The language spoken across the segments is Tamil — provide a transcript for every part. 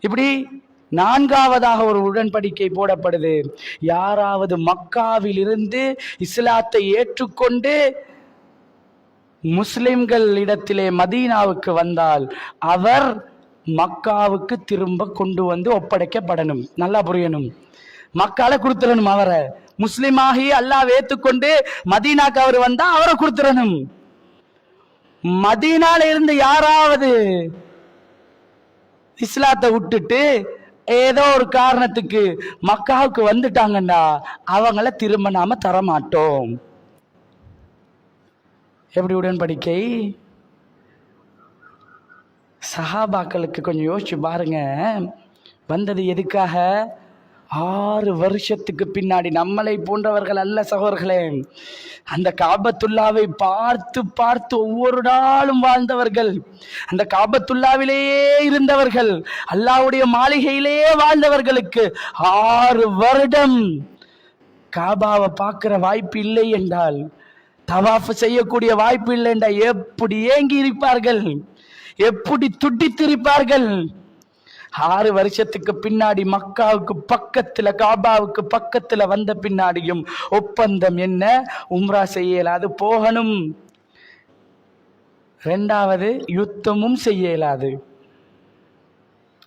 இப்படி நான்காவதாக ஒரு உடன்படிக்கை போடப்படுது. யாராவது மக்காவில் இருந்து இஸ்லாத்தை ஏற்றுக்கொண்டு முஸ்லிம்கள் இடத்திலே மதீனாவுக்கு வந்தால் அவர் மக்காவுக்கு திரும்ப கொண்டு வந்து ஒப்படைக்கப்படணும். நல்லா புரியணும். மக்கால கொடுத்துடணும் அவரை. முஸ்லிமாகி அல்லாஹ் ஏத்துக்கொண்டு மதீனாக்கு அவர் வந்தா அவரை கொடுத்துடணும். மதீனால இருந்து யாராவது இஸ்லாத்தை விட்டுட்டு ஏதோ ஒரு காரணத்துக்கு மக்காவுக்கு வந்துட்டாங்கண்டா அவங்கள திரும்ப நாம தரமாட்டோம். எப்படி உடன்படிக்கை? சஹாபாக்களுக்கு கொஞ்சம் யோசிச்சு பாருங்க. வந்தது எதுக்காக? ஆறு வருஷத்துக்கு பின்னாடி நம்மளை போன்றவர்கள் அல்ல சகோதரர்களே. அந்த காபத்துல்லாவை பார்த்து பார்த்து ஒவ்வொரு நாளும் வாழ்ந்தவர்கள். அந்த காபத்துல்லாவிலேயே இருந்தவர்கள் அல்லாவுடைய மாளிகையிலேயே வாழ்ந்தவர்களுக்கு ஆறு வருடம் காபாவை பார்க்குற வாய்ப்பு இல்லை என்றால் தவாஃபு செய்யக்கூடிய வாய்ப்பு இல்லை என்றால் எப்படி ஏங்கி இருப்பார்கள்? எப்படி துடித்திருப்பார்கள்? ஆறு வருஷத்துக்கு பின்னாடி மக்காவுக்கு பக்கத்துல காபாவுக்கு பக்கத்துல வந்த பின்னாடியும் ஒப்பந்தம் என்ன? உம்ரா செய்யலாது போகணும். ரெண்டாவது யுத்தமும் செய்யலாது.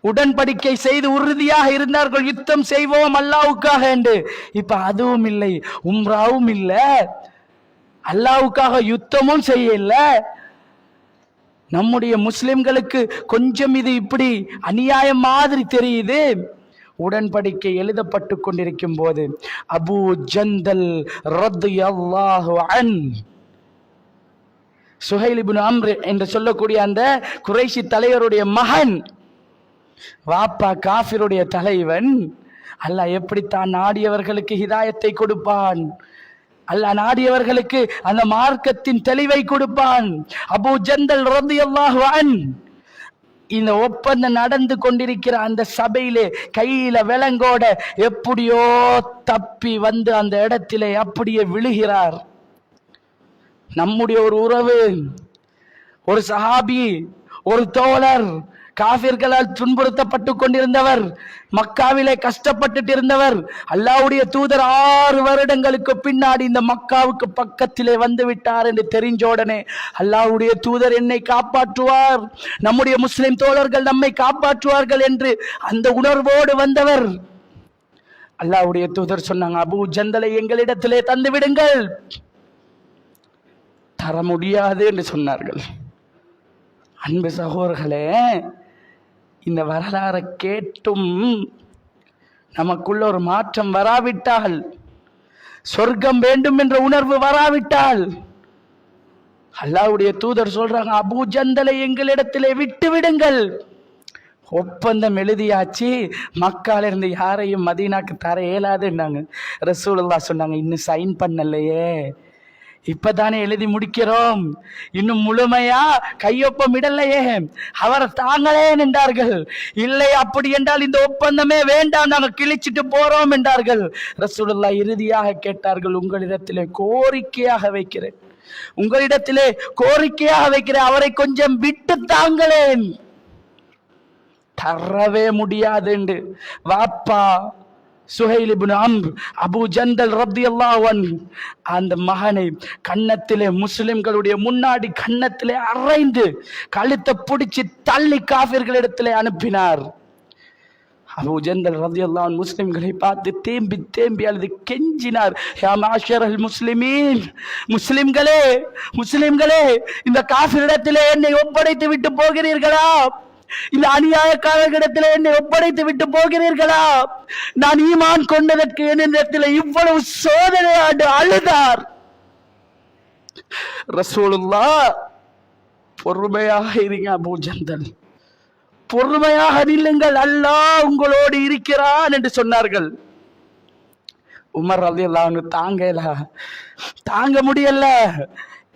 உடன்படிக்கை செய்து உறுதியாக இருந்தார்கள் யுத்தம் செய்வோம் அல்லாவுக்காக என்று. இப்ப அதுவும் இல்லை உம்ராவும் இல்ல. அல்லாவுக்காக யுத்தமும் செய்யல. நம்முடைய முஸ்லிம்களுக்கு கொஞ்சம் இது இப்படி அநியாயம் மாதிரி தெரியுது. உடன்படிக்கை எழுதப்பட்டு கொண்டிருக்கும் போது அபு ஜந்தல் ரத்து அன். சுஹைலிபின் அம்ரு என்று சொல்லக்கூடிய அந்த குறைஷி தலைவருடைய மகன் வாப்பா காஃபிருடைய தலைவன் அல்லாஹ் எப்படித்தான் நாடியவர்களுக்கு ஹிதாயத்தை கொடுப்பான். அல்லாஹ் நாடியவர்களுக்கு அந்த மார்க்கத்தின் தெளிவை கொடுப்பான். அபு ஜந்தல் ரந்து அன். இந்த ஒப்பந்தம் நடந்து கொண்டிருக்கிற அந்த சபையிலே கையில விலங்கோட எப்படியோ தப்பி வந்து அந்த இடத்திலே அப்படியே விழுகிறார். நம்முடைய ஒரு உறவு ஒரு சஹாபி ஒரு தோழர் காபிர்களால் துன்புறுத்தப்பட்டு கொண்டிருந்தவர் மக்காவிலே கஷ்டப்பட்டுட்டு இருந்தவர் அல்லாவுடைய தூதர் ஆறு வருடங்களுக்கு பின்னாடி இந்த மக்காவுக்கு பக்கத்திலே வந்து விட்டார் என்று தெரிஞ்ச உடனே அல்லாவுடைய தூதர் என்னை காப்பாற்றுவார் நம்முடைய முஸ்லிம் தோழர்கள் நம்மை காப்பாற்றுவார்கள் என்று அந்த உணர்வோடு வந்தவர். அல்லாவுடைய தூதர் சொன்னாங்க அபு ஜந்தலை எங்களிடத்திலே தந்து விடுங்கள். தர முடியாது என்று சொன்னார்கள். அன்பு சகோதரர்களே இந்த வரலாறை கேட்டும். நமக்குள்ள ஒரு மாற்றம் வராவிட்டால் சொர்க்கம் வேண்டும் என்ற உணர்வு வராவிட்டால் அல்லாவுடைய தூதர் சொல்றாங்க அபு ஜந்தலை எங்களிடத்திலே விட்டு விடுங்கள். ஒப்பந்தம் எழுதியாச்சு. மக்கால இருந்து யாரையும் மதீனாக்கு தர இயலாதுன்னாங்க. ரசூலுல்லா சொன்னாங்க இன்னும் சைன் பண்ணலையே. இப்பதானே எழுதி முடிக்கிறோம். இன்னும் முழுமையா கையொப்பம் இடலையே. அவர் தாங்களே நின்றார்கள். இல்லை அப்படி என்றால் இந்த ஒப்பந்தமே வேண்டாம். நாங்கள் கிழிச்சிட்டு போறோம் என்றார்கள். ரசூலுல்லா இறுதியாக கேட்டார்கள் உங்களிடத்திலே கோரிக்கையாக வைக்கிறேன். உங்களிடத்திலே கோரிக்கையாக வைக்கிறேன். அவரை கொஞ்சம் விட்டு தாங்களேன். தரவே முடியாது என்று. வாப்பா சுஹைல் இப்னு அம்ர் அபு ஜந்தல் ரப்தி அல்லாஹன் அந்த மகனை கன்னத்திலே முஸ்லிம்களுடைய முன்னாடி கன்னத்திலே அரைந்து கழுத்தை பிடிச்சி தள்ளி காஃபிர்களிடத்திலே அனுப்பினார். அபு ஜந்தல் ரதி அன்ஹு முஸ்லிம்களை பார்த்து தேம்பி தேம்பி அழுது கெஞ்சினார். யா மாஷரல் முஸ்லிமீன் முஸ்லிம்களே முஸ்லிம்களே இந்த காஃபிரிடத்திலே என்னை ஒப்படைத்து விட்டு போகிறீர்களா? இந்த அநியாயக்காரர்களிடத்தில் என்னை ஒப்படைத்து விட்டு போகிறீர்களா? நான் ஈமான் கொண்டதற்கு என்னிடத்தில் இவ்வளவு சோதனை ஆண்டு அழுதார். ரசூலுல்லா பொறுமையாக இருங்க பூஜந்தன் பொறுமையாக நில்லுங்கள் அல்லாஹ் உங்களோடு இருக்கிறான் என்று சொன்னார்கள். உமர் ரதி அல்லாஹ் தாங்கல தாங்க முடியல.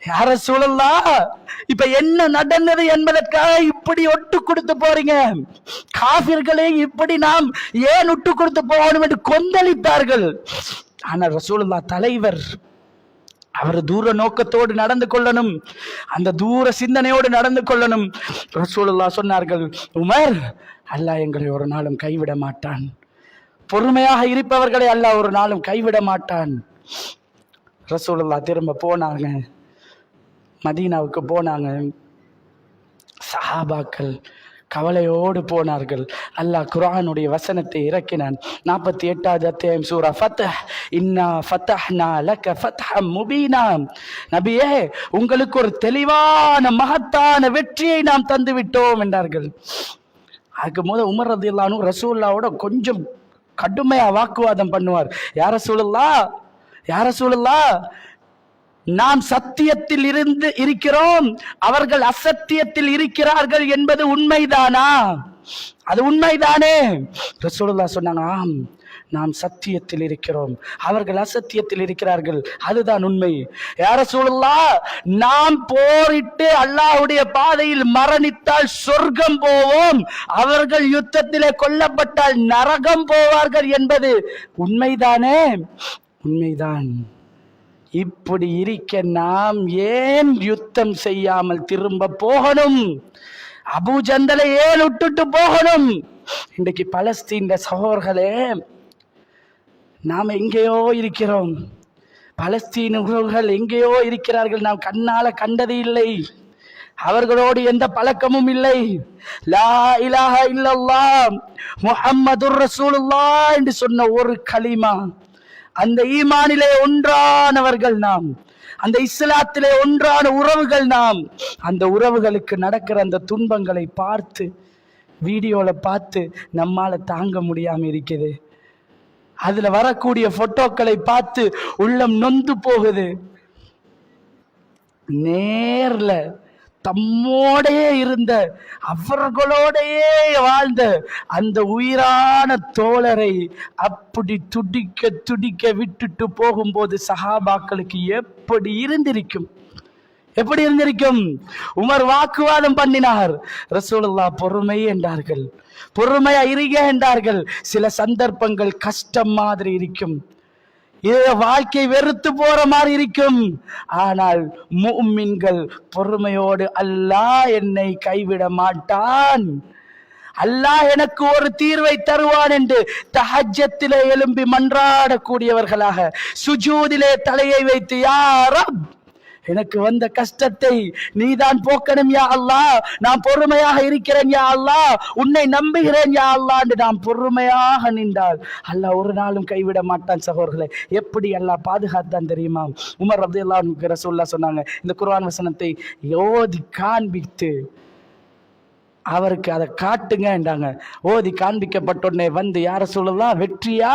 யார சூழல்லா? இப்ப என்ன நடந்தது என்பதற்காக இப்படி ஒட்டு கொடுத்து போறீங்க? காபிர்களே இப்படி நாம் ஏன் ஒட்டு கொடுத்து போகணும் என்று கொந்தளித்தார்கள் ஆனால் ரசூலுல்லா தலைவர் அவர் தூர நோக்கத்தோடு நடந்து கொள்ளணும் அந்த தூர சிந்தனையோடு நடந்து கொள்ளணும். ரசூலுல்லா சொன்னார்கள் உமர் அல்லாஹ் எங்களை ஒரு நாளும் கைவிட மாட்டான். பொறுமையாக இருப்பவர்களை அல்லாஹ் ஒரு நாளும் கைவிட மாட்டான். ரசூலுல்லா திரும்ப போனாங்க. மதீனாவுக்கு போனாங்க. சஹாபாக்கள் கவலையோடு போனார்கள். அல்லாஹ் குரானுடைய வசனத்தை இறக்கினான். நாற்பத்தி எட்டாவது அத்தியாயம் சூரா ஃபத் இன்னா ஃபத்தஹ்னா லக ஃபத்ஹ முபீனா. நபியே உங்களுக்கு ஒரு தெளிவான மகத்தான வெற்றியை நாம் தந்து விட்டோம் என்றார்கள். அதுக்கு முத உமர் ரதியல்லானு ரசூல்லாவோட கொஞ்சம் கடுமையாக வாக்குவாதம் பண்ணுவார். யார சூழல்லா யார சூழல்லா நாம் சத்தியத்தில் இருந்து இருக்கிறோம். அவர்கள் அசத்தியத்தில் இருக்கிறார்கள் என்பது உண்மைதானா? அது உண்மைதானே? ரசூலுல்லா சொன்னாங்க ஆம் நாம் சத்தியத்தில் இருக்கிறோம். அவர்கள் அசத்தியத்தில் இருக்கிறார்கள். அதுதான் உண்மை. யார சூழல்லா நாம் போரிட்டு அல்லாஹ்வுடைய பாதையில் மரணித்தால் சொர்க்கம் போவோம். அவர்கள் யுத்தத்திலே கொல்லப்பட்டால் நரகம் போவார்கள் என்பது உண்மைதானே? உண்மைதான். இப்படி இருக்க நாம் ஏன் யுத்தம் செய்யாமல் திரும்ப போகணும்? அபுஜந்தலை ஏன் விட்டுட்டு போகணும்? இன்றைக்கு பலஸ்தீன சகோதர்களே நாம் எங்கேயோ இருக்கிறோம். பலஸ்தீன் உறவுகள் எங்கேயோ இருக்கிறார்கள். நாம் கண்ணால கண்டது இல்லை. அவர்களோடு எந்த பழக்கமும் இல்லை. லா இலாஹ இல்லல்லாம் முஹம்மதுர் ரசூலுல்லாஹ் என்று சொன்ன ஒரு களிமா அந்த ஈமானிலே ஒன்றானவர்கள் நாம். அந்த இஸ்லாத்திலே ஒன்றான உறவுகள் நாம். அந்த உறவுகளுக்கு நடக்கிற அந்த துன்பங்களை பார்த்து வீடியோவில் பார்த்து நம்மால் தாங்க முடியாமல் இருக்குது. அதில் வரக்கூடிய ஃபோட்டோக்களை பார்த்து உள்ளம் நொந்து போகுது. நேரில் தம்மோடையே இருந்த அவர்களோடையே வாழ்ந்த அந்த உயிரான தோழரை அப்படி துடிக்க துடிக்க விட்டுட்டு போகும்போது சஹாபாக்களுக்கு எப்படி இருந்திருக்கும்? எப்படி இருந்திருக்கும்? உமர் வாக்குவாதம் பண்ணினார். ரசூலுல்லா பொறுமை என்றார்கள். பொறுமையா இருக என்றார்கள். சில சந்தர்ப்பங்கள் கஷ்டம் மாதிரி இருக்கும். வாழ்க்கை வெறுத்து போற மாதிரி இருக்கும். ஆனால் மூமின்கள் பொறுமையோடு அல்லாஹ் என்னை கைவிட மாட்டான். அல்லாஹ் எனக்கு ஒரு தீர்வை தருவான் என்று தஹஜத்திலே எழும்பி மன்றாடக்கூடியவர்களாக சுஜூதிலே தலையை வைத்து யா எனக்கு வந்த கஷ்டத்தை நீதான் போக்கணும் யா அல்லா. நான் பொறுமையாக இருக்கிறேன் யா அல்லாஹ் உன்னை நம்புகிறேன் யா அல்லா என்று நாம் பொறுமையாக நின்றால். அல்லாஹ் ஒரு நாளும் கைவிட மாட்டான் சகோதரர்களை. எப்படி அல்லா பாதுகாத்தான் தெரியுமா? உமர் ரபி அல்லா ரசூல்லா சொன்னாங்க இந்த குர்ஆன் வசனத்தை ஓதி காண்பித்து அவருக்கு அதை காட்டுங்க என்றாங்க. ஓதி காண்பிக்கப்பட்ட உடனே வந்து யார சொல்லலாம் வெற்றியா?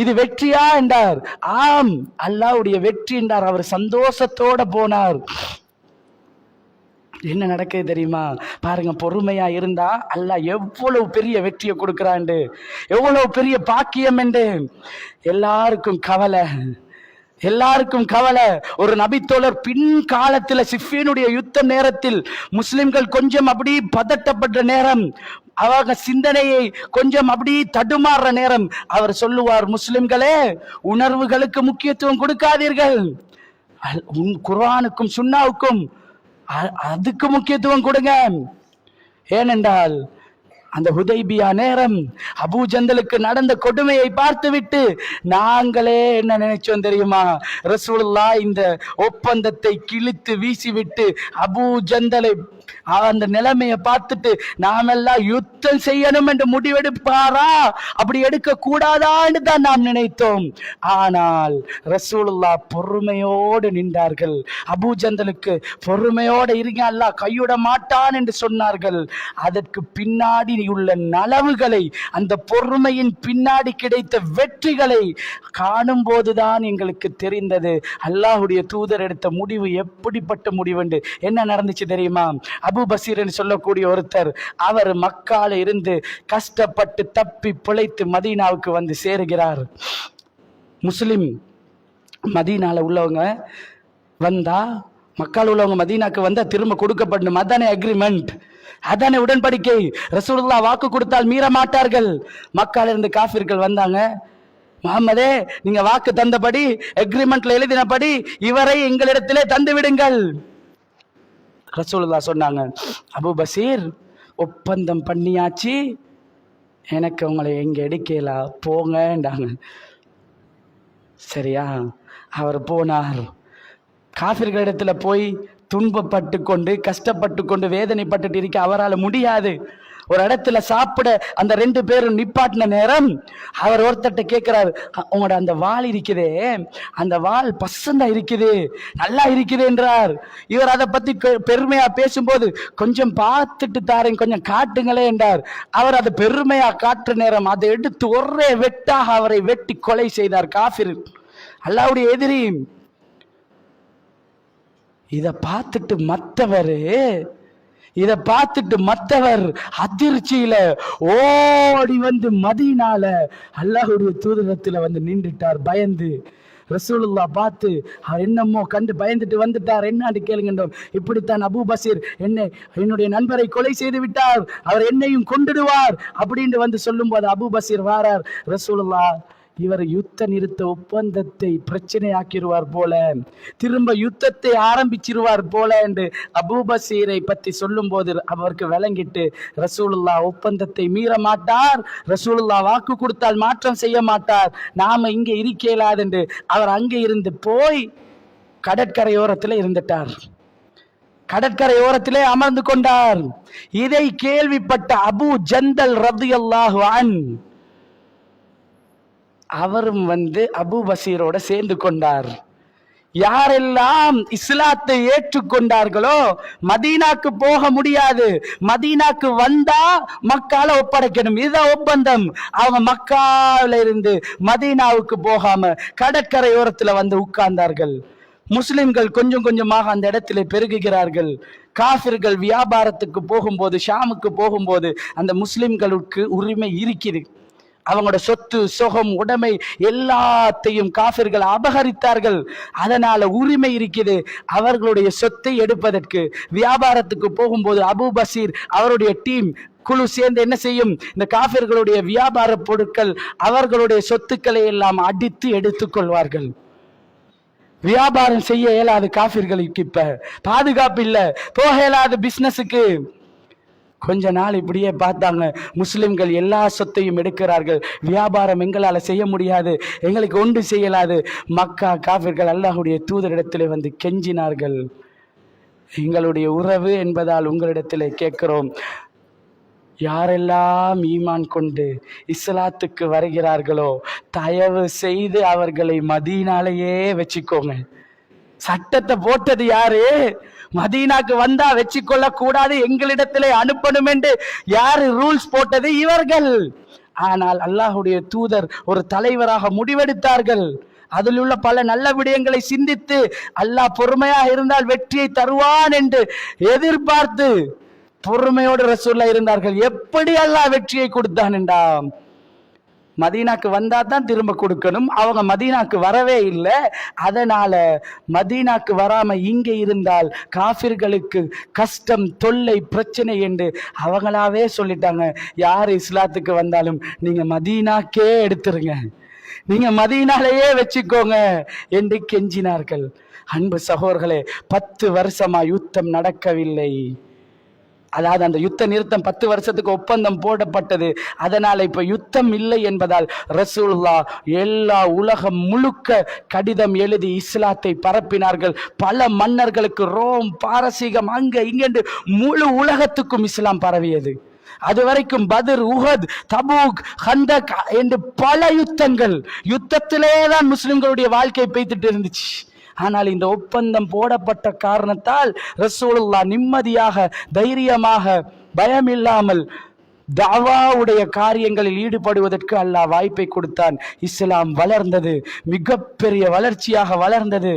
இது வெற்றியா என்றார். ஆம் அல்லாஹ்வுடைய வெற்றி என்றார். அவர் சந்தோஷத்தோட போனார். என்ன நடக்குது தெரியுமா? பாருங்க பொறுமையா இருந்தா அல்லாஹ் எவ்வளவு பெரிய வெற்றியை கொடுக்குறாண்டு எவ்வளவு பெரிய பாக்கியம் என்று. எல்லாருக்கும் கவலை. எல்லாருக்கும் கவலை. ஒரு நபித்தோழர் பின் காலத்தில் சிஃபியனுடைய யுத்த நேரத்தில் முஸ்லிம்கள் கொஞ்சம் அப்படி பதட்டப்பட்ட நேரம் அவங்க சிந்தனையை கொஞ்சம் அப்படி தடுமாறுற நேரம். அவர் சொல்லுவார் முஸ்லிம்களே உணர்வுகளுக்கு முக்கியத்துவம் கொடுக்காதீர்கள். அல்- உன் குர்ஆனுக்கும் சுண்ணாவுக்கும் அ- அதுக்கு முக்கியத்துவம் கொடுங்க. ஏனென்றால் அந்த ஹுதைபியா நேரம் அபூஜந்தலுக்கு நடந்த கொடுமையை பார்த்துவிட்டு நாங்களே என்ன நினைச்சோம் தெரியுமா? ரசூலுல்லா இந்த ஒப்பந்தத்தை கிழித்து வீசிவிட்டு அபூஜந்தலை அந்த நிலைமையை பார்த்துட்டு நாமெல்லாம் யுத்தம் செய்யணும் என்று முடிவெடுப்பாரா? அப்படி எடுக்க கூடாதான்னு தான் நாம் நினைத்தோம். ஆனால் ரசூலுல்லா பொறுமையோடு நின்றார்கள். அபூஜந்தலுக்கு பொறுமையோடு இருங்க அல்லாஹ் கையுட மாட்டான் என்று சொன்னார்கள். அதற்கு பின்னாடி உள்ள நலவுகளை அந்த பொறுமையின் பின்னாடி கிடைத்த வெற்றிகளை காணும் போதுதான் எங்களுக்கு தெரிந்தது. அல்லாஹுடைய தூதர் எடுத்த முடிவு எப்படிப்பட்ட முடிவு என்று என்ன நடந்துச்சு தெரியுமா? அபு பசீர் என்று சொல்லக்கூடிய ஒருத்தர் அவர் மக்கால இருந்து கஷ்டப்பட்டு தப்பி பிழைத்து மதீனாவுக்கு வந்து சேருகிறார். முஸ்லிம் மதீனால உள்ளவங்க வந்தா மக்கள் உள்ளவங்க மதீனாக்கு வந்தா திரும்ப கொடுக்கப்படணும். அதானே அக்ரிமெண்ட் அதானே உடன்படிக்கை. ரசூலுல்லா வாக்கு கொடுத்தால் மீற மாட்டார்கள். மக்கள் இருந்து காஃபிர்கள் வந்தாங்க. முகமதே நீங்க வாக்கு தந்தபடி அக்ரிமெண்ட்ல எழுதினபடி இவரை எங்களிடத்திலே தந்து விடுங்கள் ரசூலுல்லா சொன்னாங்க அபு பசீர் ஒப்பந்தம் பண்ணியாச்சு. எனக்கு உங்களை எங்கே எடுக்கலா? போங்கண்டாங்க சரியா? அவர் போனார். காஃபிர்களிடத்தில் போய் துன்பப்பட்டு கொண்டு கஷ்டப்பட்டு கொண்டு வேதனைப்பட்டுட்டு இருக்க அவரால் முடியாது. ஒரு இடத்துல சாப்பிட அந்த ரெண்டு பேரும் நிப்பாட்டின நேரம் அவர் ஒருத்தட்ட கேட்கிறாரு உங்களோட அந்த வால் இருக்குதே அந்த வால் பசந்தா இருக்குது நல்லா இருக்குது என்றார். இவர் அதை பத்தி பெருமையா பேசும்போது கொஞ்சம் பார்த்துட்டு தாரேன் கொஞ்சம் காட்டுங்களே என்றார். அவர் அதை பெருமையா காட்டுற நேரம் அதை எடுத்து ஒரே வெட்டாக அவரை வெட்டி கொலை செய்தார் காஃபிர் அல்லாவுடைய எதிரி இதை பார்த்துட்டு மற்றவர் இத பார்த்துட்டு மத்தவர் அதிர்ச்சியில ஓடி வந்து மதியினால அல்லாஹுடைய தூதரத்துல வந்து நின்றுட்டார் பயந்து. ரசூலுல்லா பார்த்து அவர் என்னமோ கண்டு பயந்துட்டு வந்துட்டார் என்னான்னு கேளுங்கன்றோம் இப்படித்தான் அபூ பசீர் என்னை என்னுடைய நண்பரை கொலை செய்து விட்டார். அவர் என்னையும் கொண்டுடுவார் அப்படின்னு வந்து சொல்லும்போது அபூ பசீர் வாரார். ரசூலுல்லா இவர் யுத்த நிறுத்த ஒப்பந்தத்தை பிரச்சனையாக்கிடுவார் போல திரும்ப யுத்தத்தை ஆரம்பிச்சிருவார் போல என்று அபூபசீரை பத்தி சொல்லும்போது அவருக்கு விளங்கிட்டு ரசூலுல்லா ஒப்பந்தத்தை மீற மாட்டார் ரசூலுல்லா வாக்கு கொடுத்தால் மாற்றம் செய்ய மாட்டார் நாம இங்கே இருக்கலாது என்று அவர் அங்கே இருந்து போய் கடற்கரையோரத்தில் இருந்துட்டார். கடற்கரையோரத்திலே அமர்ந்து கொண்டார். இதை கேள்விப்பட்ட அபு ஜந்தல் ரதியல்லாஹு அன் அவரும் வந்து அபு பசீரோட சேர்ந்து கொண்டார். யாரெல்லாம் இஸ்லாத்தை ஏற்றுக்கொண்டார்களோ மதீனாக்கு போக முடியாது. மதீனாக்கு வந்தா மக்கால ஒப்படைக்கணும். இதுதான் ஒப்பந்தம். அவங்க மக்கால இருந்து மதீனாவுக்கு போகாம கடற்கரையோரத்துல வந்து உட்கார்ந்தார்கள். முஸ்லிம்கள் கொஞ்சம் கொஞ்சமாக அந்த இடத்துல பெருகுகிறார்கள். காபிர்கள் வியாபாரத்துக்கு போகும்போது ஷாமுக்கு போகும்போது அந்த முஸ்லிம்களுக்கு உரிமை இருக்குது அவங்களோட சொத்து சுகம் உடைமை எல்லாத்தையும் காஃபிர்கள் அபகரித்தார்கள். அதனால உரிமை இருக்குது. அவர்களுடைய சொத்தை எடுப்பதற்கு வியாபாரத்துக்கு போகும்போது அபு பசீர் அவருடைய டீம் குழு சேர்ந்து என்ன செய்யும்? இந்த காபிர்களுடைய வியாபார பொருட்கள் அவர்களுடைய சொத்துக்களை எல்லாம் அடித்து எடுத்துக்கொள்வார்கள் வியாபாரம் செய்ய இயலாது காபிர்களுக்கு இப்ப பாதுகாப்பு இல்லை. போக இயலாது பிசினஸுக்கு கொஞ்ச நாள் இப்படியே பார்த்தாங்க. முஸ்லிம்கள் எல்லா சொத்தையும் எடுக்கிறார்கள். வியாபாரம் எங்களால் செய்ய முடியாது. எங்களுக்கு ஒன்று செய்யலாது. மக்கா காபிர்கள் அல்லாஹுடைய தூதரிடத்திலே வந்து கெஞ்சினார்கள். எங்களுடைய உறவு என்பதால் உங்களிடத்திலே கேட்கிறோம். யாரெல்லாம் ஈமான் கொண்டு இஸ்லாத்துக்கு வருகிறார்களோ தயவு செய்து அவர்களை மதியினாலேயே வச்சுக்கோங்க. சட்டத்தை போட்டது யாரு? மதீனாக்கு வந்தா வச்சுக்கொள்ள கூடாது எங்களிடத்திலே அனுப்பணும் என்று யாரு ரூல்ஸ் போட்டது? இவர்கள். ஆனால் அல்லாஹுடைய தூதர் ஒரு தலைவராக முடிவெடுத்தார்கள். அதில் உள்ள பல நல்ல விடயங்களை சிந்தித்து அல்லாஹ் பொறுமையாக இருந்தால் வெற்றியை தருவான் என்று எதிர்பார்த்து பொறுமையோடு ரசூல்லா இருந்தார்கள். எப்படி அல்லாஹ் வெற்றியை கொடுத்தான் என்றாம்? மதீனாக்கு வந்தா தான் திரும்ப கொடுக்கணும். அவங்க மதீனாக்கு வரவே இல்லை. அதனால மதீனாக்கு வராம இங்க இருந்தால் காஃபிர்களுக்கு கஷ்டம் தொல்லை பிரச்சனை என்று அவங்களாவே சொல்லிட்டாங்க. யார் இஸ்லாத்துக்கு வந்தாலும் நீங்க மதீனாக்கே எடுத்துருங்க. நீங்க மதியினாலேயே வச்சுக்கோங்க என்று கெஞ்சினார்கள். அன்பு சகோதரர்களே பத்து வருஷமா யுத்தம் நடக்கவில்லை. அதாவது அந்த யுத்த நிறுத்தம் பத்து வருஷத்துக்கு ஒப்பந்தம் போடப்பட்டது. அதனால் இப்போ யுத்தம் இல்லை என்பதால் ரசூல்லா எல்லா உலகம் முழுக்க கடிதம் எழுதி இஸ்லாத்தை பரப்பினார்கள். பல மன்னர்களுக்கு ரோம் பாரசீகம் அங்கே இங்கென்று முழு உலகத்துக்கும் இஸ்லாம் பரவியது. அது வரைக்கும் பத்ர் உஹத் தபூக் ஹந்தக் என்று பல யுத்தங்கள். யுத்தத்திலே தான் முஸ்லிம்களுடைய வாழ்க்கை பெய்துட்டு இருந்துச்சு. ஆனால் இந்த ஒப்பந்தம் போடப்பட்ட காரணத்தால் ரசூலுல்லா நிம்மதியாக தைரியமாக பயமில்லாமல் தாவாவுடைய காரியங்களில் ஈடுபடுவதற்கு அல்லாஹ் வாய்ப்பை கொடுத்தான். இஸ்லாம் வளர்ந்தது மிகப்பெரிய வளர்ச்சியாக வளர்ந்தது.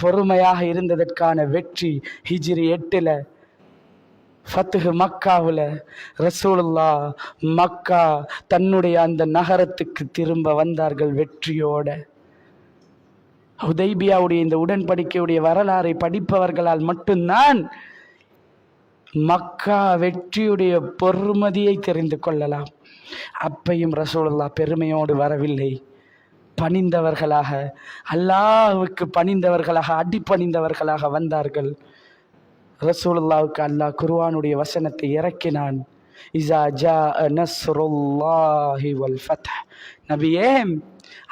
பொறுமையாக இருந்ததற்கான வெற்றி ஹிஜ்ரி எட்டுல ஃபத்துஹு மக்காவில் ரசூலுல்லா மக்கா தன்னுடைய அந்த நகரத்துக்கு திரும்ப வந்தார்கள் வெற்றியோட. ஹுதைபியாவுடைய இந்த உடன்படிக்கையுடைய வரலாறை படிப்பவர்களால் மட்டும்தான் மக்கா வெற்றியுடைய பொறுமதியை தெரிந்து கொள்ளலாம். அப்பையும் ரசூலுல்லா பெருமையோடு வரவில்லை. பணிந்தவர்களாக அல்லாஹுக்கு பணிந்தவர்களாக அடிப்பணிந்தவர்களாக வந்தார்கள். ரசூலுல்லாவுக்கு அல்லாஹ் குர்வானுடைய வசனத்தை இறக்கினான். இசா ஜா நஸ்ருல்லாஹி வல் ஃபத் நபியே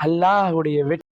அல்லாஹ்வுடைய வெற்றி